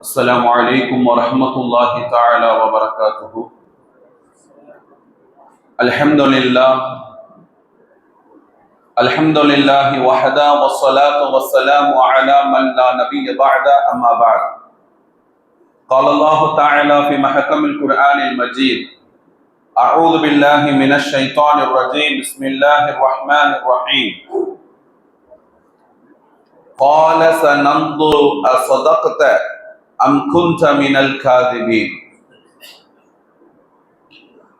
السلام عليكم ورحمة الله تعالى وبركاته. الحمد لله. الحمد لله وحده والصلاة والسلام على من لا نبي بعد أما بعد. قال الله تعالى في محكم القرآن المجيد أعوذ بالله من الشيطان الرجيم. بسم الله الرحمن الرحيم. قال سننظر أصدقت؟ أم كنت من الكاذبين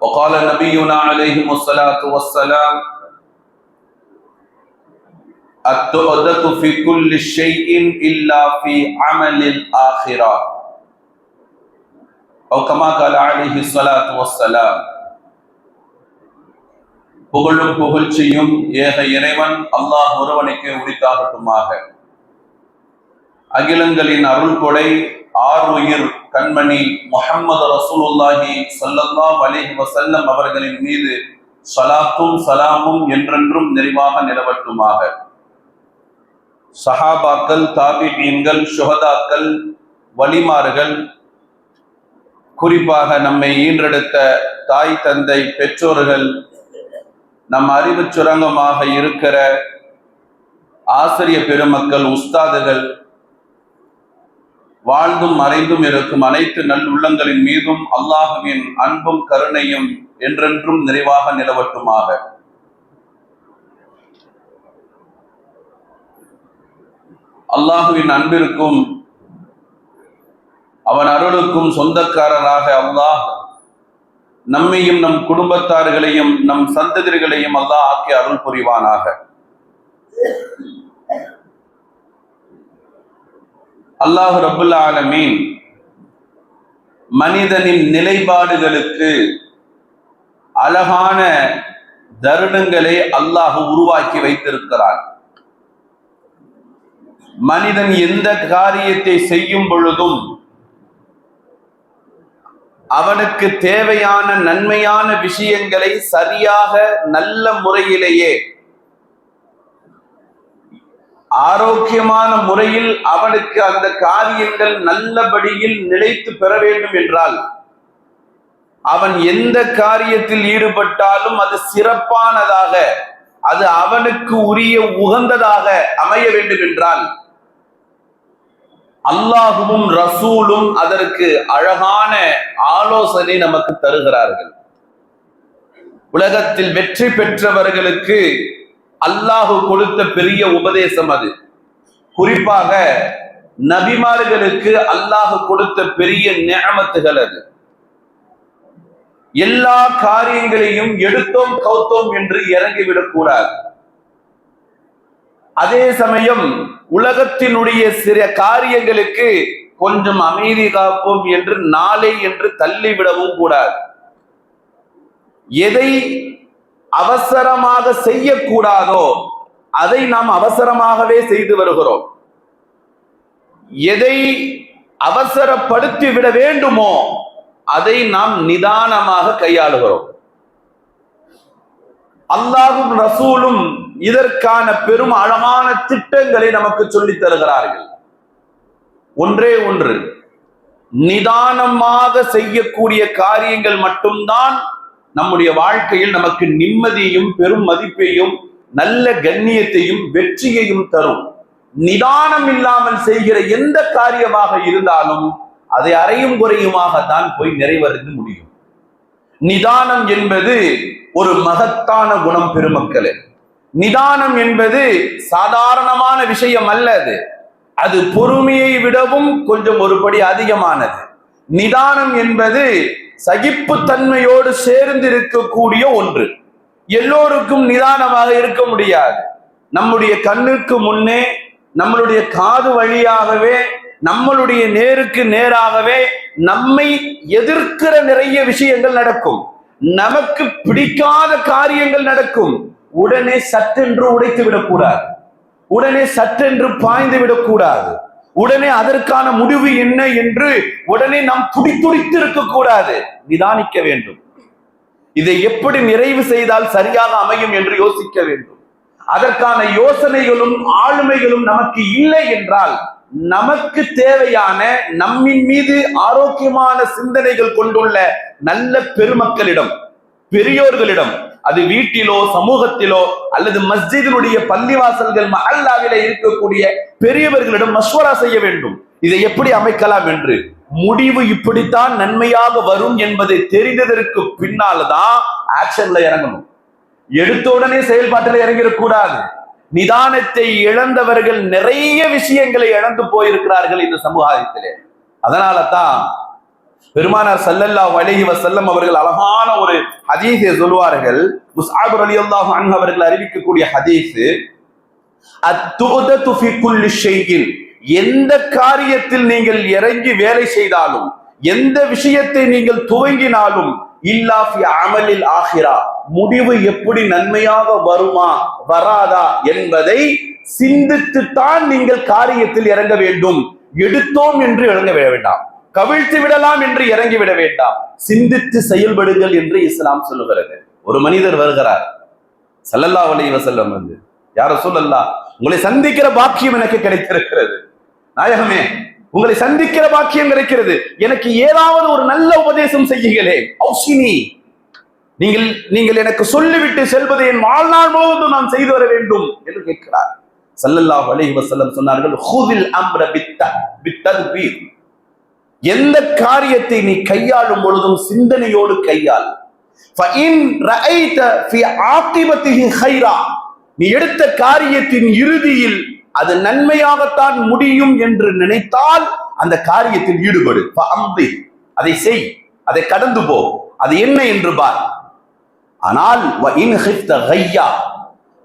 وقال نبينا عليه الصلاة والسلام التؤدة في كل شيء إلا في عمل الآخرة أو كما قال عليه الصلاة والسلام புகழும் புகழ்ச்சியும் ஏக இறைவன் அல்லாஹ் ஒருவனுக்கு உரித்தாகட்டுமாக அகிலங்களின் அருள் கொடை ஆர் உயிர் கண்மணி முகம்மது ரசூலுல்லாஹி சல்லல்லா அலைஹி வசல்லம் அவர்களின் மீது சலாத்தும் சலாமும் என்றென்றும் நிறைவாக நிலவட்டுமாக. சஹாபாக்கள் தாபிபீன்கள் சுகதாக்கள் வலிமார்கள் குறிப்பாக நம்மை ஈன்றெடுத்த தாய் தந்தை பெற்றோர்கள் நம் அறிவு சுரங்கமாக இருக்கிற ஆசிரிய பெருமக்கள் உஸ்தாதுகள் வாழ்ந்தும் மறைந்தும் இருக்கும் அனைத்து நல்லுள்ளங்களின் மீதும் அல்லாஹுவின் அன்பும் கருணையும் என்றென்றும் நிறைவாக நிலவட்டுமாக. அல்லாஹுவின் அன்பிற்கும் அவன் அருளுக்கும் சொந்தக்காரராக அல்லாஹ் நம்மையும் நம் குடும்பத்தார்களையும் நம் சந்ததிகளையும் அல்லாஹ் ஆக்கி அருள் புரிவானாக. அல்லாஹ் ரபுல் ஆலமீன் மனிதனின் நிலைப்பாடுகளுக்கு அழகான தருணங்களை அல்லாஹ் உருவாக்கி வைத்திருக்கிறான். மனிதன் எந்த காரியத்தை செய்யும் பொழுதும் அவனுக்கு தேவையான நன்மையான விஷயங்களை சரியாக நல்ல முறையிலேயே ஆரோக்கியமான முறையில் அவனுக்கு அந்த காரியங்கள் நல்லபடியில் நிலைத்து பெற வேண்டும் என்றால் அவன் எந்த காரியத்தில் ஈடுபட்டாலும் அது சிறப்பானதாக அது அவனுக்கு உரிய உகந்ததாக அமைய வேண்டும் என்றால் அல்லாஹுவும் ரசூலும் அதற்கு அழகான ஆலோசனை நமக்கு தருகிறார்கள். உலகத்தில் வெற்றி பெற்றவர்களுக்கு அல்லாஹு கொடுத்த பெரிய உபதேசம் அது. குறிப்பாக நபிமார்களுக்கு அல்லாஹு கொடுத்த பெரிய நியமத்துகள் அது. எல்லா காரியங்களையும் எடுத்தோம் கௌத்தோம் என்று இறங்கிவிடக் கூடாது. அதே சமயம் உலகத்தினுடைய சில காரியங்களுக்கு கொஞ்சம் அமைதி காப்போம் என்று நாளை என்று தள்ளிவிடவும் கூடாது. எதை அவசரமாக செய்யக்கூடாதோ அதை நாம் அவசரமாகவே செய்து வருகிறோம். எதை அவசரப்படுத்தி விட வேண்டுமோ அதை நாம் நிதானமாக கையாளுகிறோம். அல்லாஹும் ரசூலும் இதற்கான பெரும் அழமான திட்டங்களை நமக்கு சொல்லித் தருகிறார்கள். ஒன்றே ஒன்று நிதானமாக செய்யக்கூடிய காரியங்கள் மட்டும்தான் நம்முடைய வாழ்க்கையில் நமக்கு நிம்மதியையும் பெரும் மதிப்பையும் நல்ல கண்ணியத்தையும் வெற்றியையும் தரும். நிதானம் இல்லாமல் செய்கிற எந்த காரியமாக இருந்தாலும் அதை அறையும் குறையுமாகத்தான் போய் நிறைவறிந்து முடியும். நிதானம் என்பது ஒரு மகத்தான குணம் பெருமக்களே நிதானம் என்பது சாதாரணமான விஷயம் அல்ல அது. அது பொறுமையை விடவும் கொஞ்சம் ஒருபடி அதிகமானது. நிதானம் என்பது சகிப்புத்தன்மையோடு சேர்ந்து இருக்கக்கூடிய ஒன்று. எல்லோருக்கும் நிதானமாக இருக்க முடியாது. நம்முடைய கண்ணுக்கு முன்னே நம்மளுடைய காது வழியாகவே நம்மளுடைய நேருக்கு நேராகவே நம்மை எதிர்க்கிற நிறைய விஷயங்கள் நடக்கும். நமக்கு பிடிக்காத காரியங்கள் நடக்கும். உடனே சட்டென்று உடைத்து விடக்கூடாது. உடனே சட்டென்று பாய்ந்து விடக்கூடாது. உடனே அதற்கான முடிவு என்ன என்று உடனே நாம் துடி துடித்து இருக்கக்கூடாது நிதானிக்க வேண்டும். இதை எப்படி நிறைவு செய்தால் சரியாக அமையும் என்று யோசிக்க வேண்டும். அதற்கான யோசனைகளும் ஆளுமைகளும் நமக்கு இல்லை என்றால் நமக்கு தேவையான நம்மின் மீது ஆரோக்கியமான சிந்தனைகள் கொண்டுள்ள நல்ல பெருமக்களிடம் பெரியோர்களிடம் அது வீட்டிலோ சமூகத்திலோ அல்லது மஸ்ஜிதினுடைய பள்ளிவாசல்கள் மஹல்லாவில இருக்கக்கூடிய பெரியவர்களிடம் மஸ்வரா செய்ய வேண்டும். இதை எப்படி அமைக்கலாம் என்று? முடிவு இப்படித்தான் நன்மையாக வரும் என்பதை தெரிந்ததற்கு பின்னால்தான் ஆக்ஷன்ல இறங்கணும். எடுத்த உடனே செயல்பாட்டில் இறங்கிடக்கூடாது. நிதானத்தை இழந்தவர்கள் நிறைய விஷயங்களை இழந்து போயிருக்கிறார்கள் இந்த சமுதாயத்திலே. அதனால தான் பெருமானார் சல்லல்லா வலைஹி வசல்லம் அவர்கள் அழகான ஒரு ஹதீஸை சொல்வார்கள் முஸ்ஆப் ரலியல்லாஹு அன்ஹு அவர்கள் அறிவிக்கக்கூடிய ஹதீஸ் அத்துதத்து ஃபி குல்லி ஷைஇன் எந்த காரியத்தில் நீங்கள் இறங்கி வேலை செய்தாலும் எந்த விஷயத்தை நீங்கள் துவங்கினாலும் இல்லா ஃபி அமலில் ஆகிரா முடிவு எப்படி நன்மையாக வருமா வராதா என்பதை சிந்தித்துத்தான் நீங்கள் காரியத்தில் இறங்க வேண்டும். எடுத்தோம் என்று இறங்க வேண்டாம். கவிழ்த்து விடலாம் என்று இறங்கி விட வேண்டாம். சிந்தித்து செயல்படுங்கள் என்று இஸ்லாம் சொல்லுகிறது. ஒரு மனிதர் வருகிறார். சல்லல்லா அலைஹி வஸல்லம் வந்து யார சொல்லல்லா உங்களை சந்திக்கிற பாக்கியம் எனக்கு கிடைத்திருக்கிறது. நாயகமே உங்களை சந்திக்கிற பாக்கியம் கிடைக்கிறது. எனக்கு ஏதாவது ஒரு நல்ல உபதேசம் செய்யுங்களே. ஔஷினி நீங்கள் நீங்கள் எனக்கு சொல்லிவிட்டு செல்வதை என் வாழ்நாள் முழுவதும் நான் செய்து வர வேண்டும். என்று கேட்கிறார். சல்லல்லாஹ் அலைஹி வஸல்லம் சொன்னார்கள் ஹுதில் அம்ர பித்த பித்தத்பீர் எந்த காரியத்தை நீ கையாளும் பொழுதும் சிந்தனையோடு கையாள். நீ எடுத்த காரியத்தின் இறுதியில் அது நன்மையாகத்தான் முடியும் என்று நினைத்தால் அந்த காரியத்தில் ஈடுபடு. அதை செய் அதை கடந்து போ அது என்ன என்று பார். ஆனால்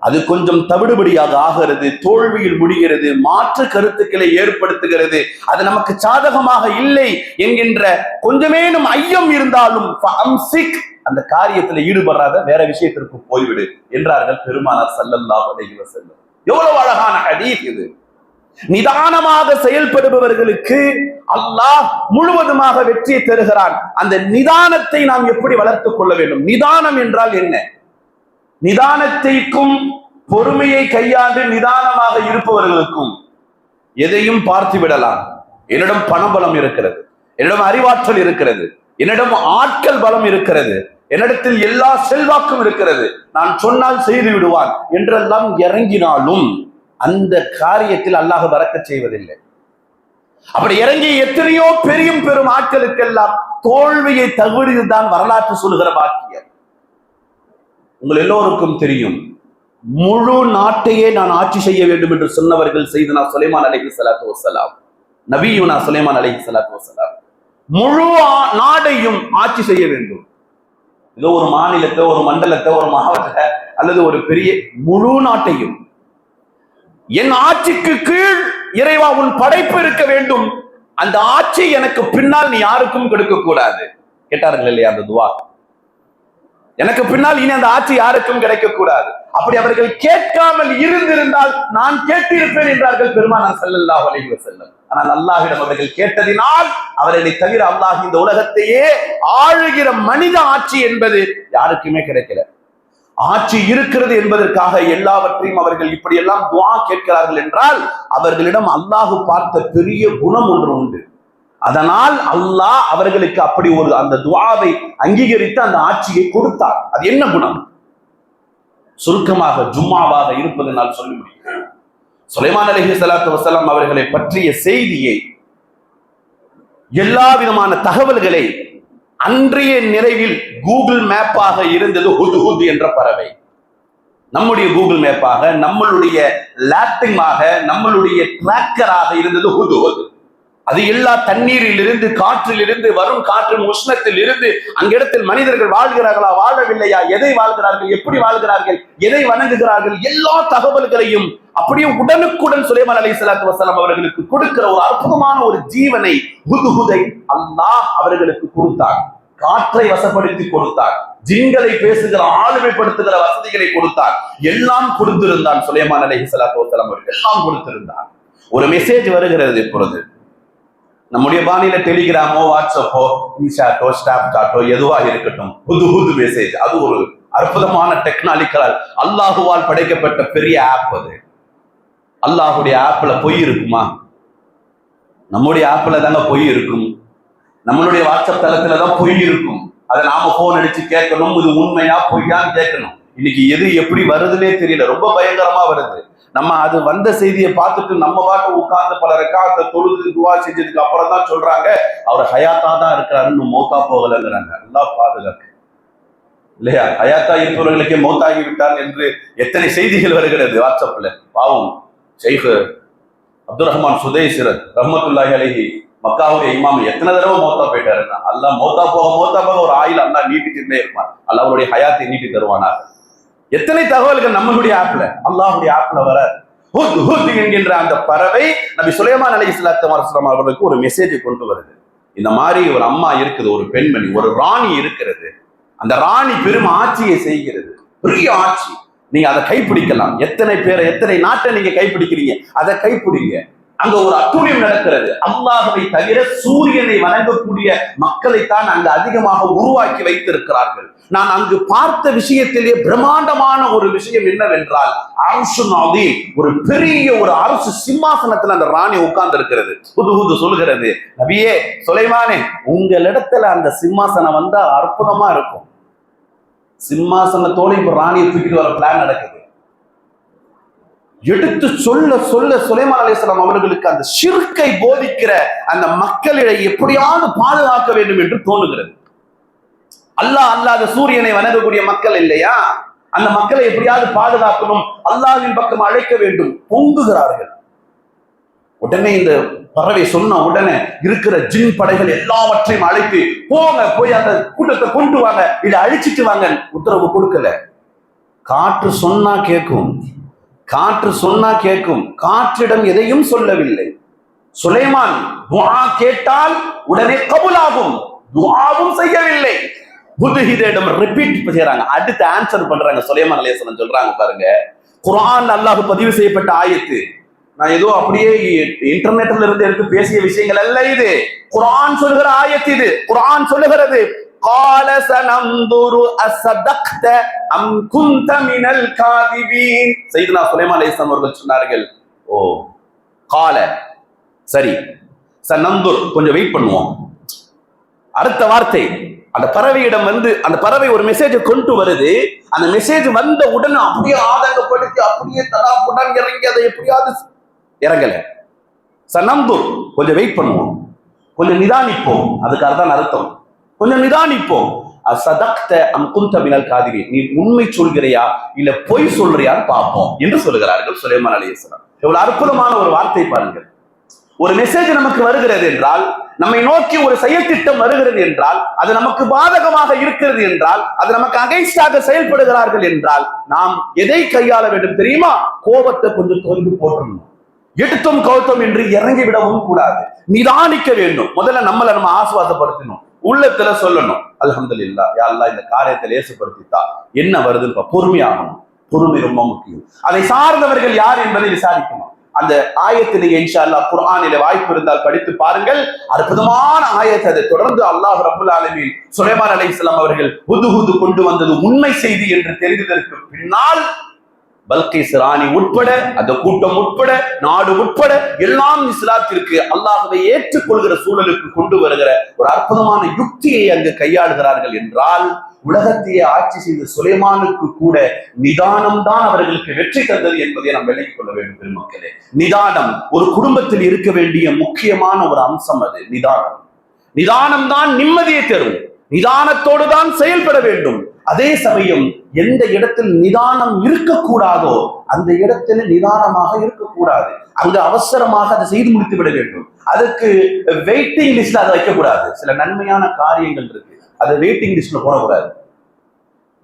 அது கொஞ்சம் தவிடுபடியாக ஆகிறது தோல்வியில் முடிகிறது மாற்று கருத்துக்களை ஏற்படுத்துகிறது. அது நமக்கு சாதகமாக இல்லை என்கின்ற கொஞ்சமேனும் ஐயம் இருந்தாலும் அந்த காரியத்துல ஈடுபடாத வேற விஷயத்திற்கு போய்விடு என்றார்கள் பெருமானார் சல்லல்லா அலைஹி செல்லும் எவ்வளவு அழகான ஹதீஸ் இது. நிதானமாக செயல்படுபவர்களுக்கு அல்லாஹ் முழுவதுமாக வெற்றியை தருகிறான். அந்த நிதானத்தை நாம் எப்படி வளர்த்துக் கொள்ள வேண்டும்? நிதானம் என்றால் என்ன? நிதானத்தைக்கும் பொறுமையை கையாண்டு நிதானமாக இருப்பவர்களுக்கும் எதையும் பார்த்து விடலாம். என்னிடம் பணபலம் இருக்கிறது. என்னிடம் அறிவாற்றல் இருக்கிறது. என்னிடம் ஆட்கள் பலம் இருக்கிறது. என்னிடத்தில் எல்லா செல்வாக்கும் இருக்கிறது. நான் சொன்னால் செய்து விடுவான். என்றெல்லாம் இறங்கினாலும் அந்த காரியத்தில் அல்லாஹ் வரக்கச் செய்வதில்லை. அப்படி இறங்கி எத்தனையோ பெரியும் பெரும் ஆட்களுக்கெல்லாம் தோல்வியை தகுதிதான் வரலாற்று சொல்லுகிற பாக்கியம். உங்கள் எல்லோருக்கும் தெரியும். முழு நாட்டையே நான் ஆட்சி செய்ய வேண்டும் என்று சொன்னவர்கள் செய்தனா சுலைமான் அலைஹி ஸலாத்து நவியும் நபியுனா சுலைமான் அலைஹி சலாத்து வசலாம் முழு நாடையும் ஆட்சி செய்ய வேண்டும். ஏதோ ஒரு மாநிலத்தை ஒரு மண்டலத்தை ஒரு மாவட்டத்தை அல்லது ஒரு பெரிய முழு நாட்டையும். என் ஆட்சிக்கு கீழ் இறைவா உன் படைப்பு இருக்க வேண்டும். அந்த ஆட்சி எனக்கு பின்னால் நீ யாருக்கும் கொடுக்க கூடாது கேட்டார்கள் இல்லையா அந்த துவா? எனக்கு பின்னால் இனி அந்த ஆட்சி யாருக்கும் கிடைக்கக்கூடாது. அப்படி அவர்கள் கேட்காமல் இருந்திருந்தால் நான் கேட்டிருப்பேன் என்றார்கள் பெருமானார் செல்லல்லா வலைவ செல்லும் ஆனால் அல்லாஹிடம் அவர்கள் கேட்டதினால் அவர்களை தவிர அல்லாஹ் இந்த உலகத்தையே ஆழுகிற மனித ஆட்சி என்பது யாருக்குமே கிடைக்கல. ஆட்சி இருக்கிறது என்பதற்காக எல்லாவற்றையும் அவர்கள் இப்படியெல்லாம் துவா கேட்கிறார்கள் என்றால் அவர்களிடம் அல்லாஹு பார்த்த பெரிய குணம் ஒன்று உண்டு. அதனால் அல்லாஹ் அவர்களுக்கு அப்படி ஒரு அந்த துவாவை அங்கீகரித்து அந்த ஆட்சியை கொடுத்தார். அது என்ன குணம்? சுருக்கமாக ஜும்மாவாக இருப்பது நான் சொல்ல முடியும். சுலைமான் அலஹி சலாத்து வசலாம் அவர்களை பற்றிய செய்தியை எல்லா விதமான தகவல்களை அன்றைய நிறைவில் கூகுள் மேப்பாக இருந்தது ஹுது ஹுது என்ற பறவை. நம்முடைய கூகுள் மேப்பாக நம்மளுடைய லேப்பிங்காக நம்மளுடைய டிராக்கராக இருந்தது ஹுது ஹுது. அது எல்லா தண்ணீரில் இருந்து காற்றில் இருந்து வரும் காற்றின் உஷ்ணத்தில் இருந்து அங்கிடத்தில் மனிதர்கள் வாழ்கிறார்களா வாழவில்லையா? எதை வாழ்கிறார்கள் எப்படி வாழ்கிறார்கள் எதை வணங்குகிறார்கள்? எல்லா தகவல்களையும் அப்படியே உடனுக்குடன் சுலைமான் அலி சலாத்து வசலாம் அவர்களுக்கு கொடுக்கிற ஒரு அற்புதமான ஒரு ஜீவனை புதுகுதை அல்லாஹ் அவர்களுக்கு கொடுத்தார் காற்றை வசப்படுத்தி கொடுத்தார் ஜிங்களை பேசுகிற ஆளுமைப்படுத்துகிற வசதிகளை கொடுத்தார் எல்லாம் கொடுத்திருந்தான் சுலைமான் அலை சலாத்து வசலாம் அவர்கள். எல்லாம் கொடுத்திருந்தார் ஒரு மெசேஜ் வருகிறது இப்பொழுது. நம்முடைய பாணியில டெலிகிராமோ வாட்ஸ்அப்போ இன்ஷாட்டோ ஸ்டாப்காட்டோ எதுவாக இருக்கட்டும் புது புது மெசேஜ் அது ஒரு அற்புதமான டெக்னாலிக்கலால் அல்லாஹுவால் படைக்கப்பட்ட பெரிய ஆப் அது. அல்லாஹுடைய ஆப்ல பொய் இருக்குமா? நம்முடைய ஆப்ல தாங்க பொய் இருக்கும். நம்மளுடைய வாட்ஸ்அப் தளத்துல தான் பொய் இருக்கும். அதை நாம போன் அடிச்சு கேட்கணும். இது உண்மையா பொய்யான்னு கேட்கணும். இன்னைக்கு எது எப்படி வருதுன்னே தெரியல. ரொம்ப பயங்கரமா வருது. நம்ம அது வந்த செய்தியை பார்த்துட்டு நம்ம பாட்டு உட்கார்ந்து பல ரெக்கார்ட தொழுது துவா செஞ்சதுக்கு அப்புறம் தான் சொல்றாங்க அவர் ஹயாத்தா தான் இருக்கிறாருன்னு மௌத்தா போகலங்கிறாங்க. நல்லா பாதுகாக்கு இல்லையா? ஹயாத்தா இருப்பவர்களுக்கே மௌத்தாகி விட்டார் என்று எத்தனை செய்திகள் வருகிறது வாட்ஸ்அப்ல பாவம். ஷெய்ஃப் அப்துல் ரஹ்மான் சுதேசிரத் ரஹமத்துல்லாஹி அலஹி மக்காவுடைய இமாம் எத்தனை தடவை மௌத்தா போயிட்டாருன்னா அல்லா மௌத்தா போக மௌத்தா போக ஒரு ஆயில் அல்லாஹ் இருந்தே இருப்பான். அல்லாஹ் அவருடைய ஹயாத்தை நீட்டி தருவானாக எத்தனை தகவல்கள் நம்மளுடைய ஆப்ல அல்லாஹுடைய ஆப்ல வர ஹுத் ஹுத் என்கின்ற அந்த பறவை நபி சுலைமான் அலி இஸ்லாத்து அவர்களுக்கு ஒரு மெசேஜை கொண்டு வருது. இந்த மாதிரி ஒரு அம்மா இருக்குது ஒரு பெண்மணி ஒரு ராணி இருக்கிறது. அந்த ராணி பெரும் ஆட்சியை செய்கிறது. பெரிய ஆட்சி. நீங்க அதை கைப்பிடிக்கலாம். எத்தனை பேரை எத்தனை நாட்டை நீங்க கைப்பிடிக்கிறீங்க? அதை கைப்பிடிங்க. அங்க ஒரு அத்துணியம் நடக்கிறது. அல்லாஹவை தவிர சூரியனை வணங்கக்கூடிய மக்களைத்தான் அங்கு அதிகமாக உருவாக்கி வைத்திருக்கிறார்கள். நான் அங்கு பார்த்த விஷயத்திலேயே பிரம்மாண்டமான ஒரு விஷயம் என்னவென்றால் அரசு நாதி ஒரு பெரிய ஒரு அரசு சிம்மாசனத்துல அந்த ராணி உட்கார்ந்து இருக்கிறது புது புது சொல்கிறது நபியே சுலைமானே உங்களிடத்துல அந்த சிம்மாசனம் வந்தா அற்புதமா இருக்கும். சிம்மாசனத்தோட இப்ப ராணியை தூக்கிட்டு வர பிளான் நடக்குது. எடுத்து சொல்ல சொல்ல சுலைமான் அலிஸ்லாம் அவர்களுக்கு அந்த சிற்கை போதிக்கிற அந்த மக்களிடையே எப்படியாவது பாதுகாக்க வேண்டும் என்று தோணுகிறது அல்லாஹ் அல்லாத சூரியனை வணங்கக்கூடிய மக்கள் இல்லையா? அந்த மக்களை எப்படியாவது பாதுகாக்கணும் அல்லாஹ்வின் பக்கம் அழைக்க வேண்டும். பொங்குகிறார்கள். உடனே இந்த பறவை சொன்ன உடனே இருக்கிற ஜின் படைகள் எல்லாவற்றையும் அழைத்து போங்க போய் அந்த கூட்டத்தை கொண்டு வாங்க. இதை அழிச்சிட்டு வாங்க. உத்தரவு கொடுக்கல. காற்று சொன்னா கேட்கும். காற்று சொன்னா கேட்கும். காற்றிடம் எதையும் சொல்லவில்லை. சுலைமான் துஆ கேட்டால் உடனே கபுலாகும். துஆவும் செய்யவில்லை. புதுஹிதிடம் ரிப்பீட் செய்யறாங்க அடுத்து ஆன்சர் பண்றாங்க சுலைமான் அலைஹிஸ்ஸலாம் சொல்றாங்க பாருங்க குர்ஆன் அல்லாஹ் பதிவு செய்யப்பட்ட ஆயத்து நான் ஏதோ அப்படியே இன்டர்நெட்ல இருந்து எடுத்து பேசிய விஷயங்கள் அல்ல இது குர்ஆன் சொல்லுகிற ஆயத்து இது குர்ஆன் சொல்லுகிறது قال سننظر أصدقت أم كنت من الكاذبين சையதுனா சுலைமான் அலைஹிஸ்ஸலாம் அவர்கள் சொன்னார்கள் ஓ கால சரி சனந்துர் கொஞ்சம் வெயிட் பண்ணுவோம் அடுத்த வார்த்தை அந்த பறவையிடம் வந்து அந்த பறவை ஒரு மெசேஜை கொண்டு வருது. அந்த மெசேஜ் வந்த உடனே அப்படியே ஆதங்கப்படுத்தி அப்படியே தடாப்புடன் இறங்கி அதை எப்படியாவது இறங்கல. சனந்துர் கொஞ்சம் வெயிட் பண்ணுவோம். கொஞ்சம் நிதானிப்போம். அதுக்காக தான் அர்த்தம். கொஞ்சம் நிதானிப்போம். சதக்த அம்குந்த மினல் காதிரி. நீ உண்மை சொல்கிறையா? இல்ல பொய் சொல்றியான்னு பார்ப்போம் என்று சொல்லுகிறார்கள் சுலைமான் அலிஸ்லாம் எவ்வளவு அற்புதமான ஒரு வார்த்தை பாருங்கள். ஒரு மெசேஜ் நமக்கு வருகிறது என்றால் நம்மை நோக்கி ஒரு செயல் திட்டம் வருகிறது என்றால் அது நமக்கு பாதகமாக இருக்கிறது என்றால் அது நமக்கு அகைஸ்டாக செயல்படுகிறார்கள் என்றால் நாம் எதை கையாள வேண்டும் தெரியுமா? கோபத்தை கொஞ்சம் தோல்வி போடணும் எடுத்தோம் கௌத்தம் என்று இறங்கி விடவும் கூடாது. நிதானிக்க வேண்டும். முதல்ல நம்மளை நம்ம ஆசுவாசப்படுத்தணும். உள்ளத்துல சொல்லணும். அலமது இல்லா அல்லாஹ் இந்த காரியத்தை லேசுப்படுத்தித்தா என்ன வருதுன்னு பொறுமையாகணும். பொறுமை ரொம்ப முக்கியம். அதை சார்ந்தவர்கள் யார் என்பதை விசாரிக்கணும். அந்த ஆயத்திலேயே இன்ஷால்லா அல்லாஹ் குர்ஆனில வாய்ப்பு இருந்தால் படித்து பாருங்கள். அற்புதமான ஆயத்தை அதை. தொடர்ந்து அல்லாஹ் ரபுல் ஆலமின் சுலைமான் அலைஹிஸ்ஸலாம் அவர்கள் புதுகுது கொண்டு வந்தது உண்மை செய்தி என்று தெரிந்ததற்கு பின்னால் பல்கேஸ் ராணி உட்பட அந்த கூட்டம் உட்பட நாடு உட்பட எல்லாம் இஸ்லாத்திற்கு அல்லாஹ்வை ஏற்றுக்கொள்கிற சூழலுக்கு கொண்டு வருகிற ஒரு அற்புதமான யுக்தியை அங்கு கையாளுகிறார்கள் என்றால் உலகத்தையே ஆட்சி செய்த சுலைமானுக்கு கூட நிதானம் தான் அவர்களுக்கு வெற்றி தந்தது என்பதை நாம் விளங்கிக் கொள்ள வேண்டும் பெருமக்களே. நிதானம் ஒரு குடும்பத்தில் இருக்க வேண்டிய முக்கியமான ஒரு அம்சம் அது நிதானம். நிதானம் தான் நிம்மதியை தரும். நிதானத்தோடு தான் செயல்பட வேண்டும். அதே சமயம் எந்த இடத்தில் நிதானம் இருக்கக்கூடாதோ அந்த இடத்துல நிதானமாக இருக்கக்கூடாது. அங்கு அவசரமாக அதை செய்து முடித்து விட வேண்டும் அதுக்கு வெயிட்டிங் லிஸ்ட்ல அதை வைக்கக்கூடாது. சில நன்மையான காரியங்கள் இருக்கு. அதை வெயிட்டிங் லிஸ்ட்ல போடக்கூடாது.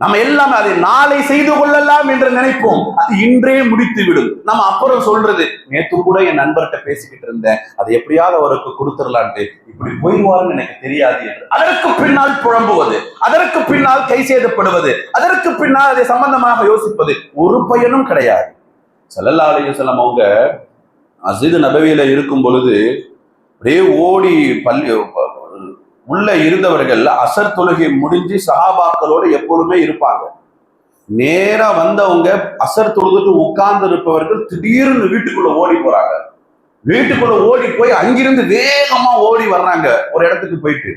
நம்ம எல்லாமே அதை நாளை செய்து கொள்ளலாம் என்று நினைப்போம். அது இன்றே முடித்து விடும் நம்ம அப்புறம் சொல்றது நேத்து கூட என் நண்பர்கிட்ட பேசிக்கிட்டு இருந்தேன். அதை எப்படியாவது அவருக்கு கொடுத்துடலான்ட்டு. இப்படி போயிடுவாருன்னு எனக்கு தெரியாது என்று. அதற்கு பின்னால் புழம்புவது அதற்கு பின்னால் கை சேதப்படுவது அதற்கு பின்னால் அதை சம்பந்தமாக யோசிப்பது ஒரு பயனும் கிடையாது. சல்லல்லா அலையுசல்லாம் அவங்க அசிது நபவியில இருக்கும் பொழுது அப்படியே ஓடி பள்ளி உள்ள இருந்தவர்கள் அசர் தொழுகை முடிஞ்சு சஹாபாக்களோட எப்பொழுதுமே இருப்பாங்க. நேரா வந்தவங்க அசர் தொழுதுட்டு உட்கார்ந்து இருப்பவர்கள் திடீர்னு வீட்டுக்குள்ள ஓடி போறாங்க. வீட்டுக்குள்ள ஓடி போய் அங்கிருந்து வேகமா ஓடி வர்றாங்க ஒரு இடத்துக்கு போயிட்டு.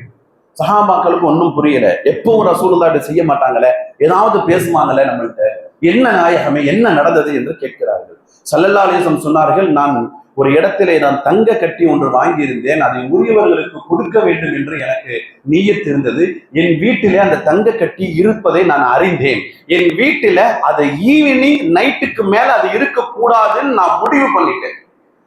சஹாபாக்களுக்கு ஒன்றும் புரியல. எப்பவும் ரசூலுல்லாஹ் செய்ய மாட்டாங்களே? ஏதாவது பேசுவாங்களே நம்மள்கிட்ட என்ன நாயகமே என்ன நடந்தது என்று கேட்கிறார்கள். சல்லல்லா அலிசம் சொன்னார்கள் நான் ஒரு இடத்திலே நான் தங்க கட்டி ஒன்று வாங்கியிருந்தேன் அதை உரியவர்களுக்கு கொடுக்க வேண்டும் என்று எனக்கு நீயத்திருந்தது என் வீட்டிலே அந்த தங்க கட்டி இருப்பதை நான் அறிந்தேன். என் வீட்டில அதை ஈவினிங் நைட்டுக்கு மேல அது இருக்கக்கூடாதுன்னு நான் முடிவு பண்ணிட்டேன்.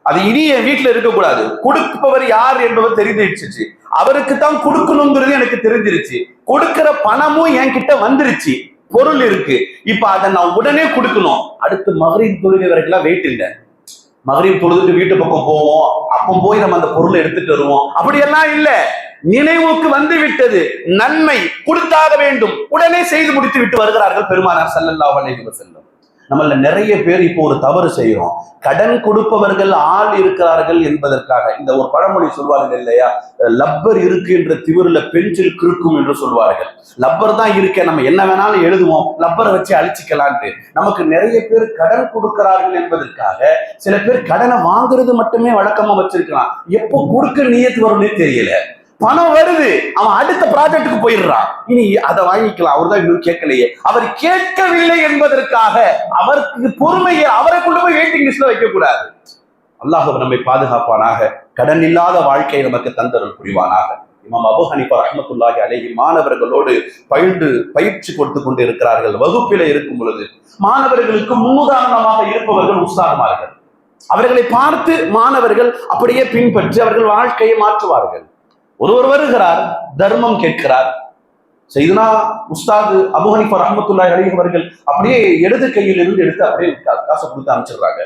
அது இனி என் வீட்டுல இருக்கக்கூடாது. கொடுப்பவர் யார் என்பவர் தெரிஞ்சிடுச்சு அவருக்கு தான் கொடுக்கணுங்கிறது எனக்கு தெரிஞ்சிருச்சு. கொடுக்கிற பணமும் என்கிட்ட வந்துருச்சு. பொருள் இருக்கு. இப்ப அதை நான் உடனே கொடுக்கணும். அடுத்து மகரின் தொழுகை வரைக்கும் வெயிட் இல்லை. மகரின் பொழுதுட்டு வீட்டு பக்கம் போவோம். அப்போ போய் நம்ம அந்த பொருளை எடுத்துட்டு வருவோம். அப்படியெல்லாம் இல்ல. நினைவுக்கு வந்து விட்டது நன்மை கொடுத்தாக வேண்டும். உடனே செய்து முடித்து விட்டு வருகிறார்கள் பெருமானார் ஸல்லல்லாஹு அலைஹி வஸல்லம். நம்மள நிறைய பேர் இப்போ ஒரு தவறு செய்யறோம் கடன் கொடுப்பவர்கள் ஆள் இருக்கிறார்கள் என்பதற்காக. இந்த ஒரு பழமொழி சொல்வார்கள் இல்லையா? லப்பர் இருக்கு என்ற திமிரில் பென்சில் கிறுக்கும் என்று சொல்வார்கள். லப்பர் தான் இருக்க நம்ம என்ன வேணாலும் எழுதுவோம். லப்பரை வச்சு அழிச்சிக்கலான்ட்டு. நமக்கு நிறைய பேர் கடன் கொடுக்கிறார்கள் என்பதற்காக சில பேர் கடனை வாங்குறது மட்டுமே வழக்கமா வச்சிருக்கலாம். எப்போ கொடுக்க நியத்து வரும்னே தெரியல. பணம் வருது. அவன் அடுத்த ப்ராஜெக்டுக்கு போயிடுறான். இனி அதை வாங்கிக்கலாம். அவர் தான் இன்னும் கேட்கலையே. அவர் கேட்கவில்லை என்பதற்காக அவருக்கு பொறுமையை அவரை கொண்டு போய் வெயிட்டிங் லிஸ்ட்ல வைக்க கூடாது அல்லாஹ் நம்மை பாதுகாப்பானாக கடன் இல்லாத வாழ்க்கையை நமக்கு தந்தரல் புரிவானாக. இமாம் அபு ஹனிஃபா ரஹமத்துல்லாஹி அலேஹி மாணவர்களோடு பயின்று பயிற்சி கொடுத்து கொண்டு இருக்கிறார்கள் வகுப்பில இருக்கும் பொழுது மாணவர்களுக்கு முன்னுதாரணமாக இருப்பவர்கள் உற்சாகமார்கள் அவர்களை பார்த்து மாணவர்கள் அப்படியே பின்பற்றி அவர்கள் வாழ்க்கையை மாற்றுவார்கள். ஒருவர் வருகிறார் தர்மம் கேட்கிறார். செய்துனா உஸ்தாது அபு ஹனிஃபா ரஹமத்துல்லாஹி அவர்கள் அப்படியே இடது கையில் இருந்து எடுத்து அப்படியே கா- காசை கொடுத்து அனுப்பிச்சிடுறாங்க.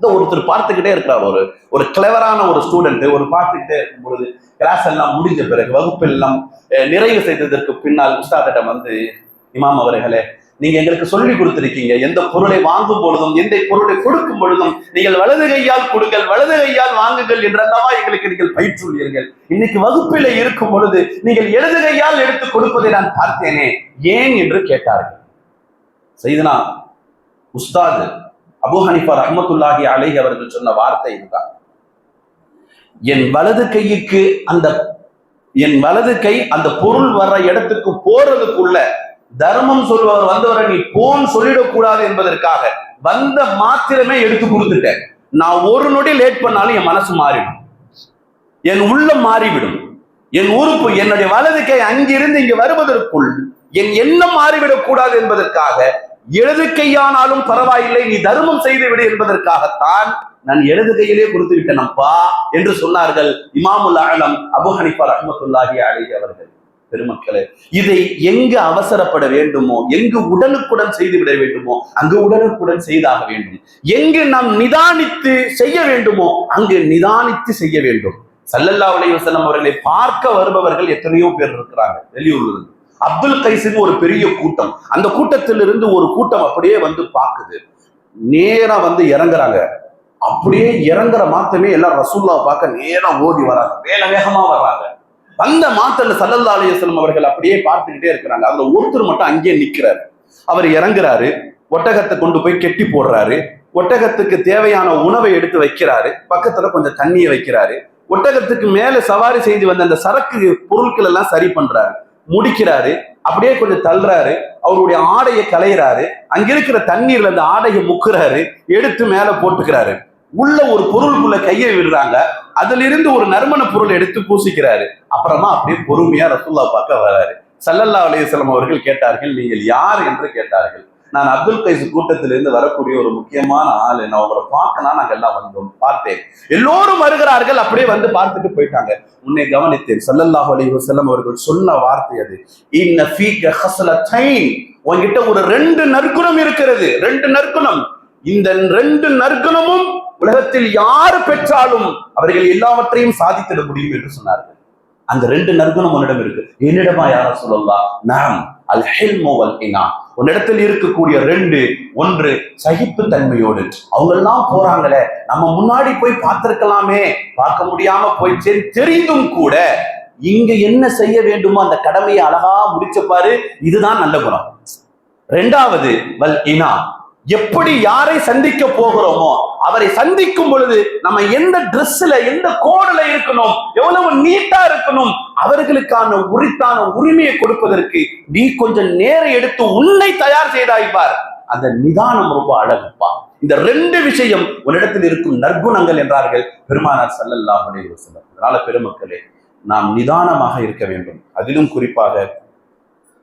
இந்த ஒருத்தர் பார்த்துக்கிட்டே இருக்கிறார் ஒரு ஒரு கிளவரான ஒரு ஸ்டூடெண்ட் ஒரு பார்த்துக்கிட்டே இருக்கும் பொழுது கிளாஸ் எல்லாம் முடிஞ்ச பிறகு வகுப்பெல்லாம் எல்லாம் நிறைவு செய்ததற்கு பின்னால் உஸ்தாதிடம் வந்து இமாம் அவர்களே நீங்க எங்களுக்கு சொல்லி கொடுத்திருக்கீங்க. எந்த பொருளை வாங்கும் பொழுதும் எந்த பொருளை கொடுக்கும் பொழுதும் நீங்கள் வலது கையால் கொடுங்கள் வலது கையால் வாங்குங்கள் என்றல்லவா எங்களுக்கு நீங்கள் பயிற்றுள்ளீர்கள் இன்னைக்கு வகுப்பில இருக்கும் பொழுது நீங்கள் இடது கையால் எடுத்து கொடுப்பதை நான் பார்த்தேனே. ஏன் என்று கேட்டார்கள். செய்தனா உஸ்தாது அபு ஹனிஃபா ரஹ்மத்துல்லாஹி அலைஹி அவர்கள் சொன்ன வார்த்தை இதுதான். என் வலது கைக்கு அந்த என் வலது கை அந்த பொருள் வர்ற இடத்துக்கு போறதுக்குள்ள தர்மம் சொல்பவர் வந்தவரை நீ போன் சொல்லிடக்கூடாது என்பதற்காக வந்த மாத்திரமே எடுத்து கொடுத்துட்டேன். நான் ஒரு நொடி லேட் பண்ணாலும் என் மனசு மாறிடும். என் உள்ளம் மாறிவிடும். என் உறுப்பு என்னுடைய வலதுக்கை அங்கிருந்து இங்கு வருவதற்குள் என் எண்ணம் மாறிவிடக் கூடாது என்பதற்காக எழுது கையானாலும் பரவாயில்லை நீ தர்மம் செய்து விடு என்பதற்காகத்தான் நான் எழுதுகையிலே கையிலே கொடுத்து விட்டேன் அப்பா என்று சொன்னார்கள் இமாமுல் ஆலம் அபு ஹனிஃபா ரஹ்மத்துல்லாஹி அலைஹி அவர்கள். பெருமக்களே இதை எங்கு அவசரப்பட வேண்டுமோ எங்கு உடனுக்குடன் செய்து விட வேண்டுமோ அங்கு உடனுக்குடன் செய்தாக வேண்டும். எங்கு நாம் நிதானித்து செய்ய வேண்டுமோ அங்கு நிதானித்து செய்ய வேண்டும். சல்லல்லா அலைஹி வஸல்லம் அவர்களை பார்க்க வருபவர்கள் எத்தனையோ பேர் இருக்கிறாங்க வெளியூர்ல இருந்து. அப்துல் கைஸ்னு ஒரு பெரிய கூட்டம். அந்த கூட்டத்திலிருந்து ஒரு கூட்டம் அப்படியே வந்து பார்க்குது. நேரா வந்து இறங்குறாங்க. அப்படியே இறங்குற மாத்தமே எல்லாம் ரசூல்லா பார்க்க நேரா ஓடி வராங்க. வேக வேகமா வர்றாங்க வந்த மாத்தல்ல சல்லல்லா அலையம் அவர்கள் அப்படியே பார்த்துக்கிட்டே இருக்கிறாங்க. அதுல ஒருத்தர் மட்டும் அங்கேயே நிக்கிறாரு. அவர் இறங்குறாரு. ஒட்டகத்தை கொண்டு போய் கெட்டி போடுறாரு. ஒட்டகத்துக்கு தேவையான உணவை எடுத்து வைக்கிறாரு. பக்கத்துல கொஞ்சம் தண்ணியை வைக்கிறாரு. ஒட்டகத்துக்கு மேல சவாரி செய்து வந்த அந்த சரக்கு பொருட்கள் எல்லாம் சரி பண்றாரு. முடிக்கிறாரு. அப்படியே கொஞ்சம் தள்ளுறாரு. அவருடைய ஆடையை களையிறாரு. அங்க இருக்கிற தண்ணீர்ல அந்த ஆடையை முக்குறாரு. எடுத்து மேல போட்டுக்கிறாரு. உள்ள ஒரு பொருளுக்குள்ள கையை விடுறாங்க. அதிலிருந்து ஒரு நறுமண பொருள் எடுத்து பூசிக்கிறாரு. அப்புறமா அப்படியே பொறுமையா ரசூல்லா பார்க்க வர்றாரு சல்லல்லா அலையம் அவர்கள் கேட்டார்கள் நீங்கள் யார் என்று கேட்டார்கள்? நான் அப்துல் கைஸ் கூட்டத்திலிருந்து வரக்கூடிய ஒரு முக்கியமான ஆள் என்ன அவரை பார்க்கலாம் நாங்கள் எல்லாம் வந்தோம் பார்த்தேன். எல்லோரும் வருகிறார்கள் அப்படியே வந்து பார்த்துட்டு போயிட்டாங்க. உன்னை கவனித்தேன். சல்லல்லாஹ் அலிஹு செல்லம் அவர்கள் சொன்ன வார்த்தை அது. இன்ன ஃபீக ஹஸ்லத்தைன். உங்ககிட்ட ஒரு ரெண்டு நற்குணம் இருக்கிறது. ரெண்டு நற்குணம். இந்த ரெண்டு நற்குணமும் உலகத்தில் யார் பெற்றாலும் அவர்கள் எல்லாவற்றையும் சாதித்திட முடியும் என்று சொன்னார்கள். அந்த ரெண்டு நற்குணம் உன்னிடம் இருக்கு. என்னிடமா யார சொல்லலாம் நாம் அல் ஹில்மு வல் இனா. உன்னிடத்தில் இருக்கக்கூடிய ரெண்டு ஒன்று சகிப்பு தன்மையோடு. அவங்க எல்லாம் போறாங்களே நம்ம முன்னாடி போய் பார்த்திருக்கலாமே. பார்க்க முடியாம போய் சரி தெரிந்தும் கூட இங்க என்ன செய்ய வேண்டுமோ அந்த கடமையை அழகா முடிச்ச பாரு இதுதான் நல்ல குணம். ரெண்டாவது வல் இனா. எப்படி யாரை சந்திக்க போகிறோமோ அவரை சந்திக்கும் பொழுது நம்ம எந்த ட்ரெஸ்ல எந்த கோடுல இருக்கணும் எவ்வளவு நீட்டா இருக்கணும் அவர்களுக்கான உரித்தான உரிமையை கொடுப்பதற்கு நீ கொஞ்சம் நேரம் எடுத்து உன்னை தயார் செய்தாய்ப்பார் அந்த நிதானம் ரொம்ப அழகுப்பா. இந்த ரெண்டு விஷயம் உன்னிடத்தில் இருக்கும் நற்குணங்கள் என்றார்கள் பெருமானார் சல்லல்லா அலைஹி அதனால பெருமக்களே நாம் நிதானமாக இருக்க வேண்டும். அதிலும் குறிப்பாக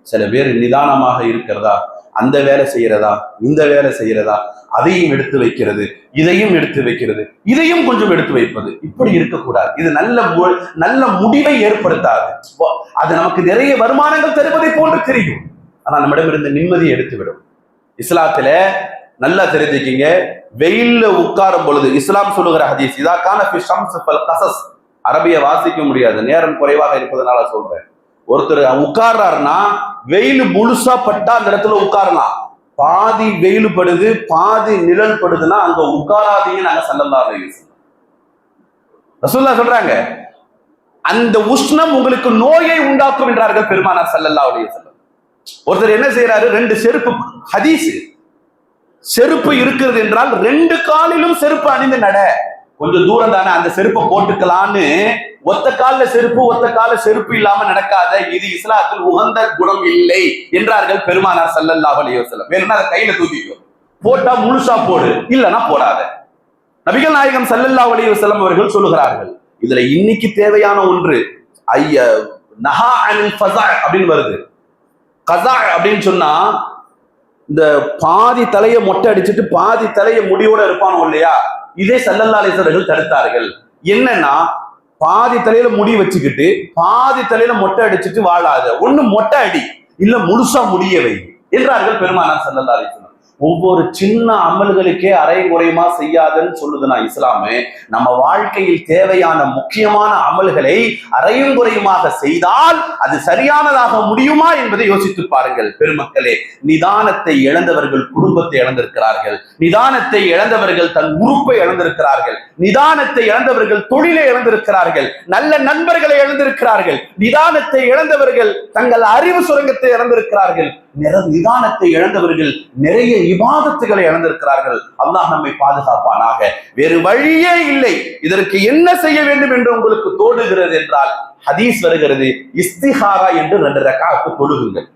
சில பேர் நிதானமாக இருக்கிறதா? அந்த வேலை செய்யறதா? இந்த வேலை செய்யறதா? அதையும் எடுத்து வைக்கிறது இதையும் எடுத்து வைக்கிறது இதையும் கொஞ்சம் எடுத்து வைப்பது. இப்படி இருக்கக்கூடாது. இது நல்ல மு- நல்ல முடிவை ஏற்படுத்தாது. அது நமக்கு நிறைய வருமானங்கள் தருவதை போன்று தெரியும். ஆனால் நம்மிடமிருந்து நிம்மதியை எடுத்துவிடும். இஸ்லாத்துல நல்லா தெரிஞ்சுக்கிங்க. வெயில்ல உட்காரும் பொழுது இஸ்லாம் சொல்லுகிற ஹதீஸ் இதா கான கசஸ். அரபிய வாசிக்க முடியாது. நேரம் குறைவாக இருப்பதனால சொல்றேன். ஒருத்தர் உட்கார்றாருன்னா வெயில் முழுசா பட்டா அந்த இடத்துல உட்காரலாம். பாதி வெயில் படுது பாதி நிழல் படுதுன்னா அங்க உட்காராதீங்க நாங்க சல்லல்லா ரசூல்லா சொல்றாங்க அந்த உஷ்ணம் உங்களுக்கு நோயை உண்டாக்கும் என்றார்கள் பெருமானார் சல்லல்லா உடைய வஸல்லம். ஒருத்தர் என்ன செய்யறாரு ரெண்டு செருப்பு ஹதீஸ். செருப்பு இருக்கிறது என்றால் ரெண்டு காலிலும் செருப்பு அணிந்து நட. கொஞ்சம் தூரம் தானே அந்த செருப்பை போட்டுக்கலான்னு ஒத்த கால செருப்பு ஒத்த கால செருப்பு இல்லாம நடக்காத இது இஸ்லாத்தில் உகந்த குணம் இல்லை என்றார்கள் பெருமானார் சல்லல்லா அலைஹி வேணும்னா அதை கையில தூக்கிக்கோ. போட்டா முழுசா போடு இல்லைன்னா போடாத. நபிகள் நாயகம் சல்லல்லா அலைஹி அவர்கள் சொல்லுகிறார்கள் இதுல இன்னைக்கு தேவையான ஒன்று ஐய நஹா அனில் ஃபஸா அப்படின்னு வருது. கசா அப்படின்னு சொன்னா இந்த பாதி தலையை மொட்டை அடிச்சுட்டு பாதி தலையை முடியோட இருப்பானோ இல்லையா? இதே சல்லல்லா அலிசர்கள் தடுத்தார்கள். என்னன்னா பாதி தலையில முடி வச்சுக்கிட்டு பாதி தலையில மொட்டை அடிச்சுட்டு வாழாத. ஒண்ணு மொட்டை அடி இல்ல முழுசா முடியவை என்றார்கள் பெருமானார் செல்லல்லா அலிஸ்லாம் ஒவ்வொரு சின்ன அமல்களுக்கே அரை குறையுமா செய்யாதுன்னு சொல்லுதுனா இஸ்லாமு நம்ம வாழ்க்கையில் தேவையான முக்கியமான அமல்களை அரையும் குறையுமாக செய்தால் அது சரியானதாக முடியுமா என்பதை யோசித்து பாருங்கள். பெருமக்களே நிதானத்தை இழந்தவர்கள் குடும்பத்தை இழந்திருக்கிறார்கள். நிதானத்தை இழந்தவர்கள் தன் உறுப்பை இழந்திருக்கிறார்கள். நிதானத்தை இழந்தவர்கள் தொழிலை இழந்திருக்கிறார்கள். நல்ல நண்பர்களை இழந்திருக்கிறார்கள். நிதானத்தை இழந்தவர்கள் தங்கள் அறிவு சுரங்கத்தை இழந்திருக்கிறார்கள். நிதானத்தை இழந்தவர்கள் நிறைய இபாதத்துகளை இழந்திருக்கிறார்கள். அல்லாஹ் நம்மை பாதுகாப்பானாக. வேறு வழியே இல்லை. இதற்கு என்ன செய்ய வேண்டும் என்று உங்களுக்கு தோடுகிறது என்றால் ஹதீஸ் வருகிறது இஸ்திஹாரா என்று ரெண்டு ரக்காத்து தொழுகுங்கள்.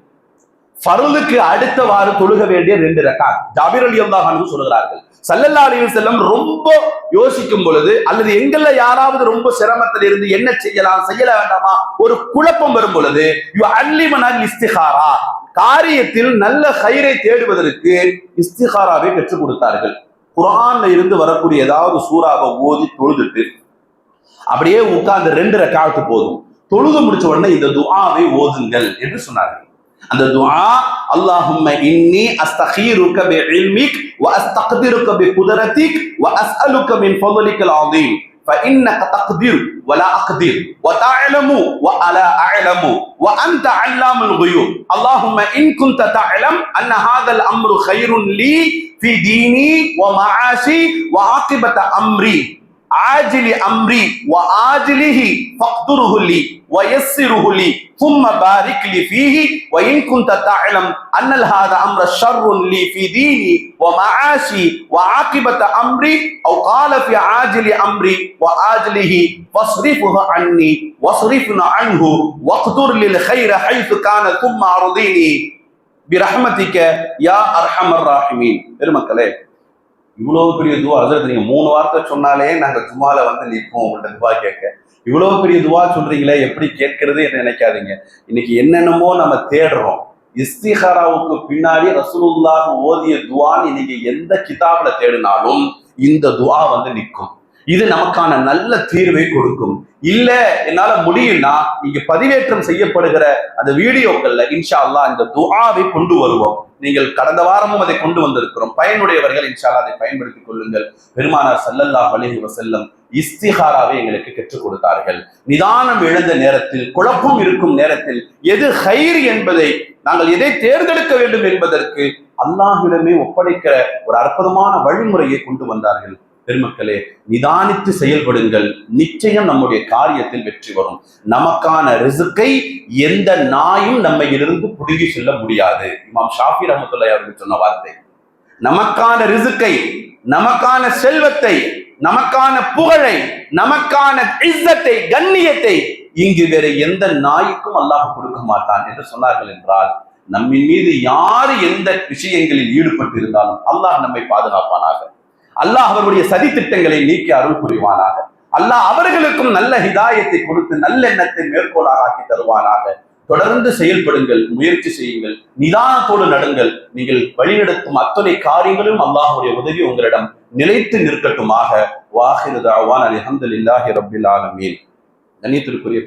ஃபருலுக்கு அடுத்தவாறு தொழுக வேண்டிய ரெண்டு ரக்காத் ஜாபிர் அலி அல்லாஹான்னு சொல்கிறார்கள். சல்லல்லா அலி செல்லம் ரொம்ப யோசிக்கும் பொழுது அல்லது எங்கள்ல யாராவது ரொம்ப சிரமத்தில் இருந்து என்ன செய்யலாம் செய்யல வேண்டாமா ஒரு குழப்பம் வரும் பொழுது யு அல்லிமனால் இஸ்திஹாரா. காரியத்தில் நல்ல ஹைரை தேடுவதற்கு இஸ்திகாராவை பெற்றுக் கொடுத்தார்கள். குரான்ல இருந்து வரக்கூடிய ஏதாவது சூறாவை ஓதி தொழுதுட்டு அப்படியே உட்கார்ந்து ரெண்டு ரெக்கார்டு போதும். தொழுது முடிச்ச உடனே இந்த துஆவை ஓதுங்கள் என்று சொன்னார்கள். அந்த துஆ அல்லாஹும்ம இன்னி அஸ்தகீருக்க பி இல்மிக் வ அஸ்தக்திருக்க பி குதரத்திக் வ அஸ்அலுக்க மின் ஃபضلிக்கல் ஆதீம் فإنك تقدر ولا أقدر وتعلم وألا أعلم. وأنت علام الغيوب. اللهم إن كنت تعلم أن هذا الأمر خير لي في ديني ومعاشي وعاقبة أمري. عاجل أمري وعاجله فاقدره لي ويسره لي ثم بارك لي فيه وإن كنت تعلم أن هذا أمر شر لي في ديني ومعاشي وعاقبة أمري أو قال في عاجل أمري وآجله فاصرفه عني واصرفنا عنه واقدر للخير حيث كان ثم أرضيني. برحمتك يا أرحم الراحمين. إرمك ليه இவ்வளவு பெரிய துவா அதாவது நீங்க மூணு வார்த்தை சொன்னாலே நாங்க ஜுமால வந்து நிற்போம் உங்கள்ட்ட துவா கேட்க. இவ்வளவு பெரிய துவா சொல்றீங்களே எப்படி கேட்கறது என்று நினைக்காதீங்க. இன்னைக்கு என்னென்னமோ நம்ம தேடுறோம். இஸ்திஹாராவுக்கு பின்னாடி ரசூலுல்லாஹ் ஓதிய துவான்னு இன்னைக்கு எந்த கிதாபில் தேடினாலும் இந்த துவா வந்து நிற்கும். இது நமக்கான நல்ல தீர்வை கொடுக்கும். இல்ல என்னால முடியும்னா இங்க பதிவேற்றம் செய்யப்படுகிற அந்த வீடியோக்கள்ல இன்ஷா அல்லாஹ் இந்த துஆவை கொண்டு வருவோம். நீங்கள் கடந்த வாரமும் அதை கொண்டு வந்திருக்கிறோம். பயனுடையவர்கள் இன்ஷால்லா அதை பயன்படுத்திக் கொள்ளுங்கள். பெருமானார் சல்லல்லா வலிஹி வசல்லம் இஸ்திஹாராவை எங்களுக்கு கற்றுக் கொடுத்தார்கள். நிதானம் இழந்த நேரத்தில் குழப்பம் இருக்கும் நேரத்தில் எது ஹைர் என்பதை நாங்கள் எதை தேர்ந்தெடுக்க வேண்டும் என்பதற்கு அல்லாஹிடமே ஒப்படைக்கிற ஒரு அற்புதமான வழிமுறையை கொண்டு வந்தார்கள். பெருமக்களே நிதானித்து செயல்படுங்கள். நிச்சயம் நம்முடைய காரியத்தில் வெற்றி வரும். நமக்கான ரிசுக்கை எந்த நாயும் நம்மையிலிருந்து புடுங்கி செல்ல முடியாது. இமாம் ஷாஃபி ரஹமத்துல்லாஹி அவர்கள் சொன்ன வார்த்தை. நமக்கான ரிசுக்கை நமக்கான செல்வத்தை நமக்கான புகழை நமக்கான இஸ்ஸத்தை கண்ணியத்தை இங்கு வேற எந்த நாய்க்கும் அல்லாஹ் கொடுக்க மாட்டான் என்று சொன்னார்கள் என்றால் நம்மின் மீது யாரு எந்த விஷயங்களில் ஈடுபட்டு இருந்தாலும் அல்லாஹ் நம்மை பாதுகாப்பானாக. அல்லாஹ் அவருடைய சதி திட்டங்களை நீக்கி அருள் புரிவானாக. அல்லாஹ் அவர்களுக்கும் நல்ல ஹிதாயத்தை கொடுத்து நல்லெண்ணத்தை மேற்கோளாக ஆக்கி தருவானாக. தொடர்ந்து செயல்படுங்கள் முயற்சி செய்யுங்கள் நிதானத்தோடு நடுங்கள். நீங்கள் வழிநடத்தும் அத்தனை காரியங்களும் அல்லாஹுடைய உதவி உங்களிடம் நிலைத்து நிற்கட்டுமாக. வாஹிரு தாவான் அலி அஹமதுல்லாஹி ரபில் ஆலமீன். கண்ணியத்திற்குரிய